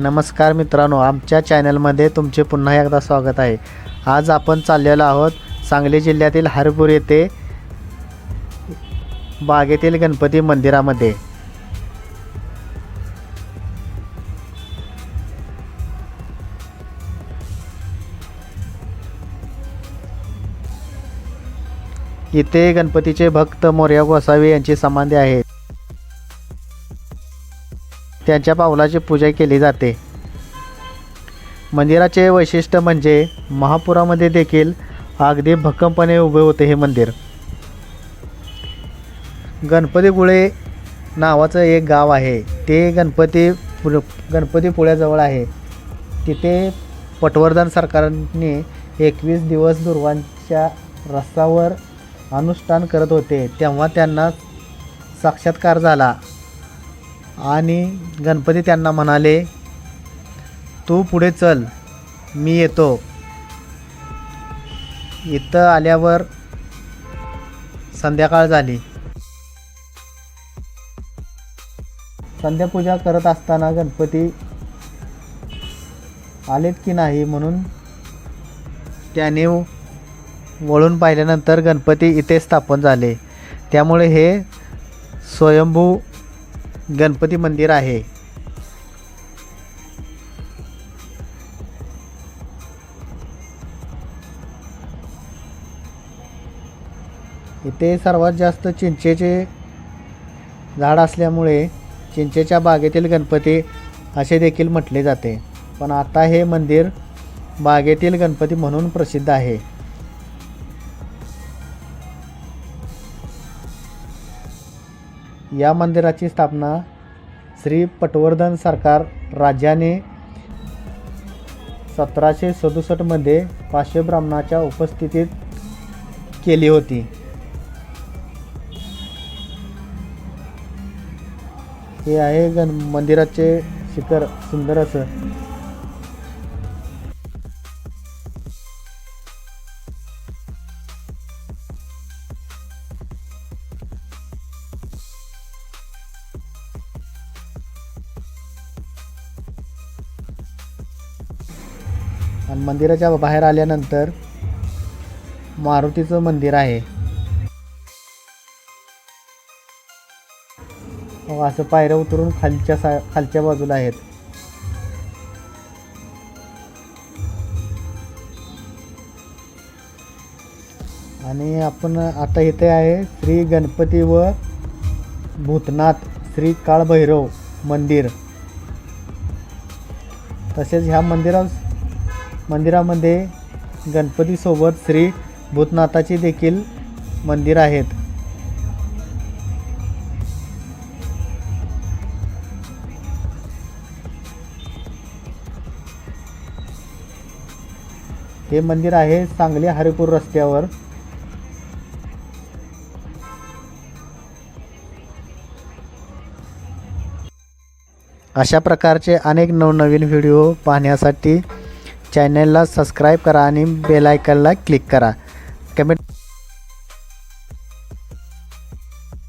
नमस्कार मित्रांनो आमच्या चॅनलमध्ये तुमचे पुन्हा एकदा स्वागत आहे. आज आपण चाललेलो आहोत सांगली जिल्ह्यातील हरपूर येथे बागेतील गणपती मंदिरामध्ये. इथे गणपतीचे भक्त मोर्या गोसावी यांची समाधी आहे. त्यांच्या पावलाची पूजा केली जाते. मंदिराचे वैशिष्ट्य म्हणजे महापुरामध्ये देखील अगदी भक्कमपणे उभे होते हे मंदिर. गणपतीपुळे नावाचं एक गाव आहे. ते गणपती पु गणपतीपुळ्याजवळ आहे. तिथे पटवर्धन सरकारने एकवीस दिवस दुर्वांच्या रस्त्यावर अनुष्ठान करत होते. तेव्हा त्यांना साक्षात्कार झाला. आणि गणपती त्यांना म्हणाले तू पुढे चल मी येतो. इथं आल्यावर संध्याकाळ झाली. संध्यापूजा करत असताना गणपती आलेत की नाही म्हणून त्याने वळून पाहिल्यानंतर गणपती इथे स्थापन झाले. त्यामुळे हे स्वयंभू गणपती मंदिर आहे. इथे सर्वात जास्त चिंचेचे झाड असल्यामुळे चिंचेच्या बागेतील गणपती असे देखील म्हटले जाते. पण आता हे मंदिर बागेतील गणपती म्हणून प्रसिद्ध आहे. या मंदिराची स्थापना श्री पटवर्धन सरकार राजाने सतराशे सदुसष्टमध्ये पाचशे ब्राह्मणाच्या उपस्थितीत केली होती. हे आहे गण मंदिराचे शिखर सुंदर असं. आणि मंदिराच्या बाहेर आल्यानंतर मारुतीचं मंदिर आहे. हो, असं पायऱ्या उतरून खालच्या सा खालच्या बाजूला आहेत. आणि आपण आता इथे आहे श्री गणपती व भूतनाथ श्री काळभैरव मंदिर. तसेच ह्या मंदिरात मंदिरामध्ये गणपतीसोबत श्री भूतनाथाचे देखील मंदिर आहेत. हे मंदिर आहे सांगली हरिपूर रस्त्यावर. अशा प्रकारचे अनेक नवनवीन व्हिडिओ पाहण्यासाठी चॅनलला सबस्क्राईब करा आणि बेलायकनला क्लिक करा. कमेंट